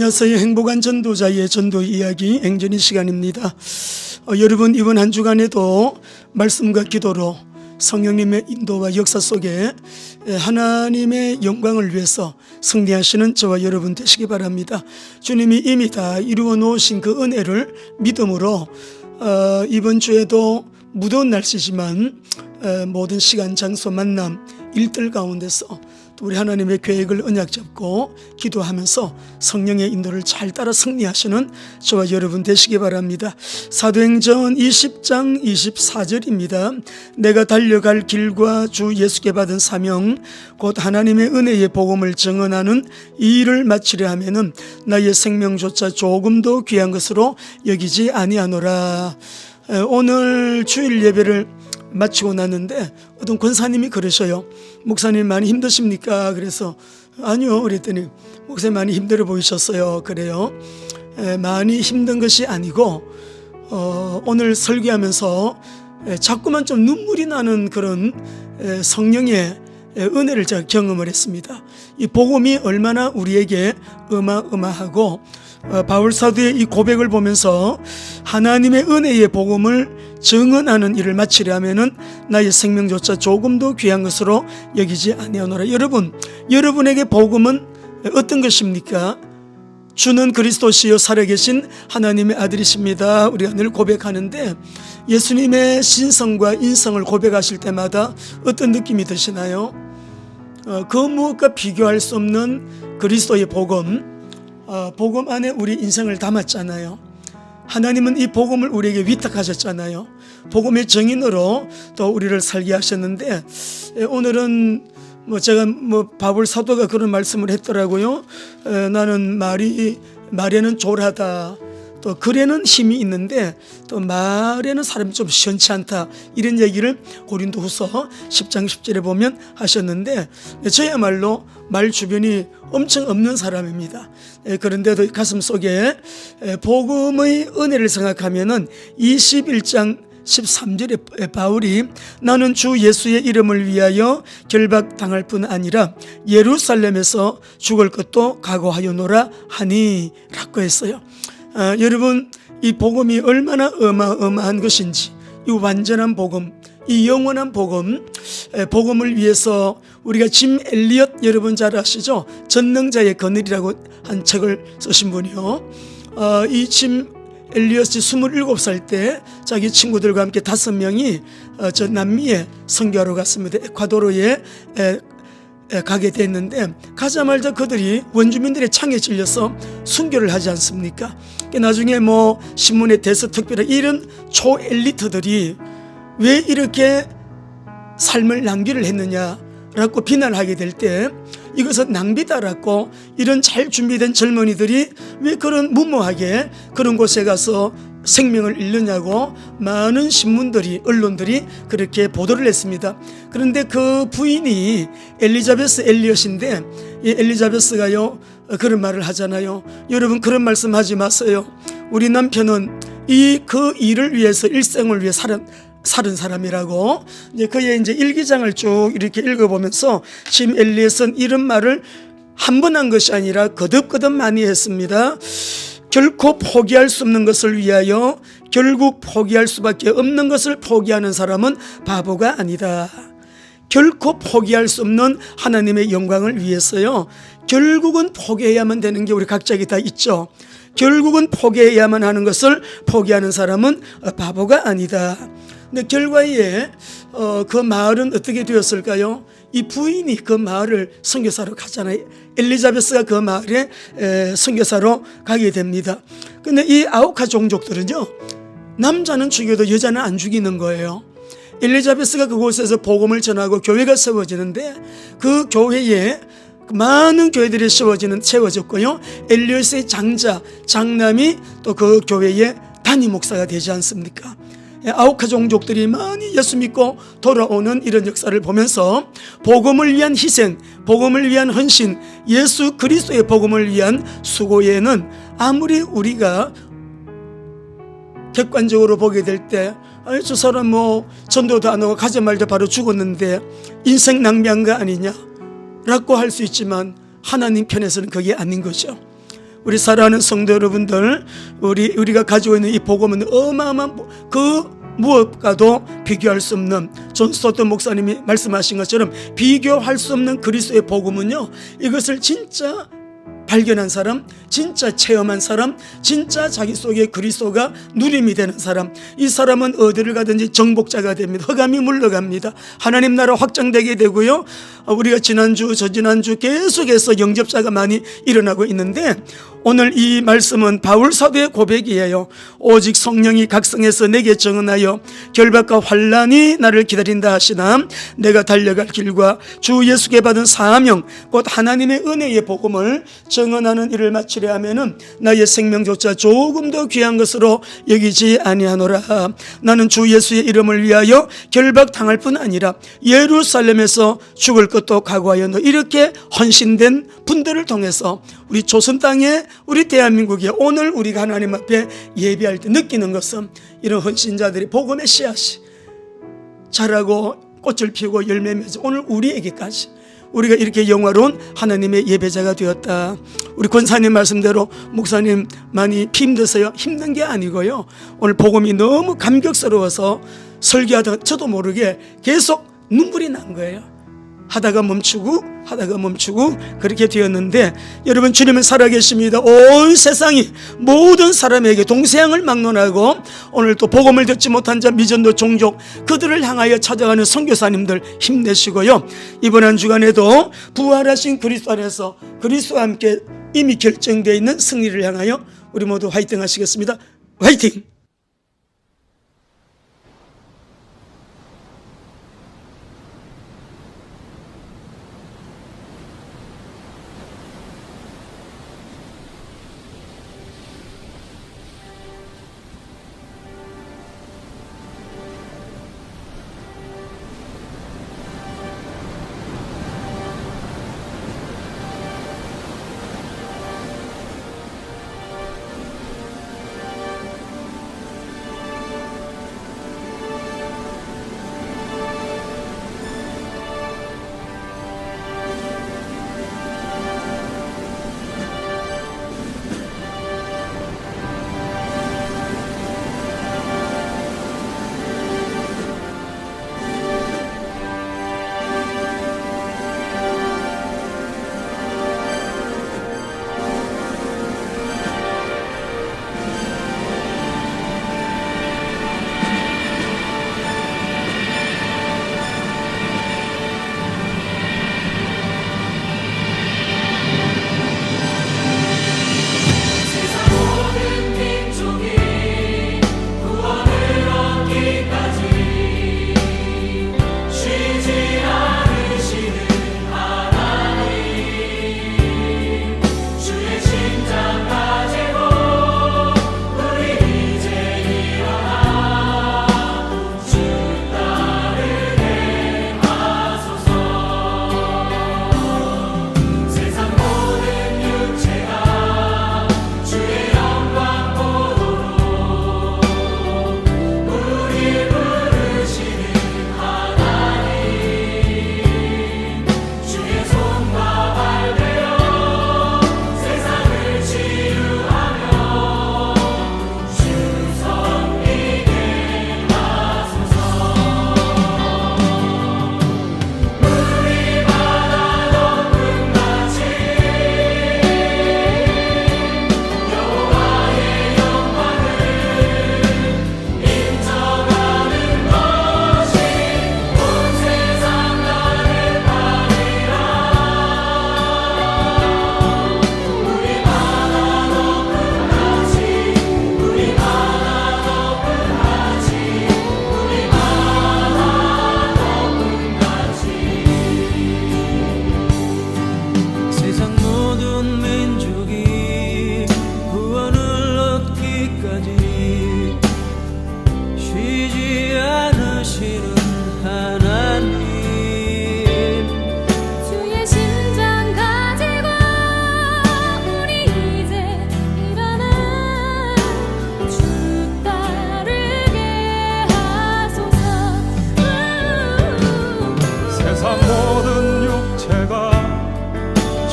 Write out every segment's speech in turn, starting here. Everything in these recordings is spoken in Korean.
네, 안녕하세요. 행복한 전도자의 전도 이야기 행전의 시간입니다. 어, 여러분 이번 한 주간에도 말씀과 기도로 성령님의 인도와 역사 속에 에, 하나님의 영광을 위해서 승리하시는 저와 여러분 되시기 바랍니다. 주님이 이미 다 이루어 놓으신 그 은혜를 믿음으로 어, 이번 주에도 무더운 날씨지만 에, 모든 시간, 장소, 만남, 일들 가운데서 또 우리 하나님의 계획을 언약 잡고 기도하면서 성령의 인도를 잘 따라 승리하시는 저와 여러분 되시기 바랍니다. 사도행전 20장 24절입니다. 내가 달려갈 길과 주 예수께 받은 사명 곧 하나님의 은혜의 복음을 증언하는 이 일을 마치려 하면은 나의 생명조차 조금도 귀한 것으로 여기지 아니하노라. 에, 오늘 주일 예배를 마치고 났는데 어떤 권사님이 그러셔요. 목사님 많이 힘드십니까? 그래서 아니요. 그랬더니 목사님 많이 힘들어 보이셨어요. 그래요. 에, 많이 힘든 것이 아니고 어, 오늘 설교하면서 에, 자꾸만 좀 눈물이 나는 그런 에, 성령의 에, 은혜를 제가 경험을 했습니다. 이 복음이 얼마나 우리에게 어마어마하고 어, 바울 사도의 이 고백을 보면서 하나님의 은혜의 복음을 증언하는 일을 마치려면은 나의 생명조차 조금도 귀한 것으로 여기지 아니하노라. 여러분, 여러분에게 복음은 어떤 것입니까? 주는 그리스도시요 살아계신 하나님의 아들이십니다. 우리가 늘 고백하는데 예수님의 신성과 인성을 고백하실 때마다 어떤 느낌이 드시나요? 어, 그 무엇과 비교할 수 없는 그리스도의 복음, 어, 복음 안에 우리 인생을 담았잖아요. 하나님은 이 복음을 우리에게 위탁하셨잖아요. 복음의 증인으로 또 우리를 살게 하셨는데 에, 오늘은 뭐 제가 뭐 바울 사도가 그런 말씀을 했더라고요. 에, 나는 말이 말에는 졸하다. 또 글에는 힘이 있는데 또 말에는 사람이 좀 시원치 않다 이런 얘기를 고린도후서 10장 10절에 보면 하셨는데 저야말로 말 주변이 엄청 없는 사람입니다. 에, 그런데도 가슴 속에 에, 복음의 은혜를 생각하면은 21장 13절에 바울이 나는 주 예수의 이름을 위하여 결박당할 뿐 아니라 예루살렘에서 죽을 것도 각오하여노라 하니 라고 했어요. 아, 여러분 이 복음이 얼마나 어마어마한 것인지 이 완전한 복음 이 영원한 복음 에, 복음을 위해서 우리가 짐 엘리엇 여러분 잘 아시죠? 전능자의 그늘이라고 한 책을 쓰신 분이요. 어, 이짐 엘리엇이 27살 때 자기 친구들과 함께 다섯 명이 어, 저 남미에 선교하러 갔습니다. 에콰도르에 에, 에, 가게 됐는데 가자마자 그들이 원주민들의 창에 찔려서 순교를 하지 않습니까? 그 나중에 뭐 신문에 대서특별히 이런 초엘리트들이 왜 이렇게 삶을 낭비를 했느냐라고 비난하게 될 때 이것은 낭비다라고 이런 잘 준비된 젊은이들이 왜 그런 무모하게 그런 곳에 가서 생명을 잃느냐고 많은 신문들이 언론들이 그렇게 보도를 했습니다. 그런데 그 부인이 엘리자베스 엘리엇인데 이 엘리자베스가요 어, 그런 말을 하잖아요. 여러분 그런 말씀하지 마세요. 우리 남편은 이 그 일을 위해서 일생을 위해 살은 살은 사람이라고 이제 그의 이제 일기장을 쭉 이렇게 읽어보면서 짐 엘리엇은 이런 말을 한 번 한 것이 아니라 거듭거듭 많이 했습니다. 결코 포기할 수 없는 것을 위하여 결국 포기할 수밖에 없는 것을 포기하는 사람은 바보가 아니다. 결코 포기할 수 없는 하나님의 영광을 위해서요. 결국은 포기해야만 되는 게 우리 각자에게 다 있죠. 결국은 포기해야만 하는 것을 포기하는 사람은 바보가 아니다. 근데 결과에 어, 그 마을은 어떻게 되었을까요? 이 부인이 그 마을을 선교사로 가잖아요. 엘리자베스가 그 마을에 에, 선교사로 가게 됩니다. 근데 이 아우카 종족들은요, 남자는 죽여도 여자는 안 죽이는 거예요. 엘리자베스가 그곳에서 복음을 전하고 교회가 세워지는데 그 교회에 많은 교회들이 세워지는 세워졌고요. 엘리엇의 장자, 장남이 또 그 교회의 단임 목사가 되지 않습니까? 예, 아우카 종족들이 많이 예수 믿고 돌아오는 이런 역사를 보면서 복음을 위한 희생, 복음을 위한 헌신, 예수 그리스도의 복음을 위한 수고에는 아무리 우리가 객관적으로 보게 될 때, 아니, 저 사람 뭐, 전도도 안 하고 가자 말자 바로 죽었는데, 인생 낭비한 거 아니냐? 라고 할 수 있지만, 하나님 편에서는 그게 아닌 거죠. 우리 사랑하는 성도 여러분들, 우리 우리가 가지고 있는 이 복음은 어마어마한 보- 그 무엇과도 비교할 수 없는 존 스토트 목사님이 말씀하신 것처럼 비교할 수 없는 그리스도의 복음은요. 이것을 진짜 발견한 사람, 진짜 체험한 사람, 진짜 자기 속에 그리스도가 누림이 되는 사람, 이 사람은 어디를 가든지 정복자가 됩니다. 흑암이 물러갑니다. 하나님 나라 확장되게 되고요. 어, 우리가 지난주, 저지난주 계속해서 영접자가 많이 일어나고 있는데 오늘 이 말씀은 바울 사도의 고백이에요. 오직 성령이 각성해서 내게 정언하여 결박과 환란이 나를 기다린다 하시나 내가 달려갈 길과 주 예수께 받은 사명 곧 하나님의 은혜의 복음을 정언하는 일을 마치려 하면은 나의 생명조차 조금 더 귀한 것으로 여기지 아니하노라. 나는 주 예수의 이름을 위하여 결박 당할 뿐 아니라 예루살렘에서 죽을 것도 각오하였노. 이렇게 헌신된 분들을 통해서 우리 조선 땅에 우리 대한민국에 오늘 우리가 하나님 앞에 예배할 때 느끼는 것은 이런 헌신자들이 복음의 씨앗이 자라고 꽃을 피우고 열매 맺어 오늘 우리에게까지 우리가 이렇게 영화로운 하나님의 예배자가 되었다. 우리 권사님 말씀대로 목사님 많이 힘드세요? 힘든 게 아니고요. 오늘 복음이 너무 감격스러워서 설교하다가 저도 모르게 계속 눈물이 난 거예요. 하다가 멈추고 하다가 멈추고 그렇게 되었는데 여러분 주님은 살아계십니다. 온 세상이 모든 사람에게 동서양을 막론하고 오늘 또 복음을 듣지 못한 자 미전도 종족 그들을 향하여 찾아가는 선교사님들 힘내시고요. 이번 한 주간에도 부활하신 그리스도 안에서 그리스도와 함께 이미 결정되어 있는 승리를 향하여 우리 모두 화이팅 하시겠습니다. 화이팅!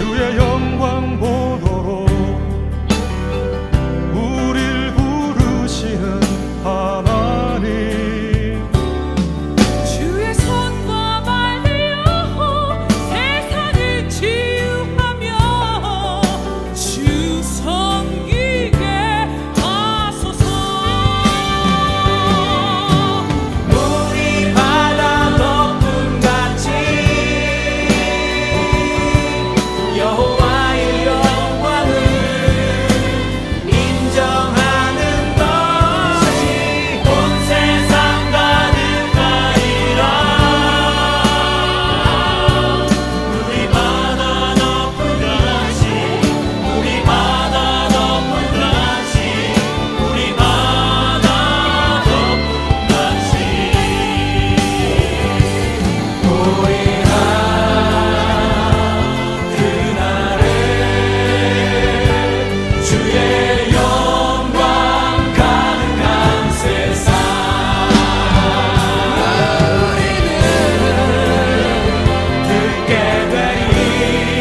주의 영 me.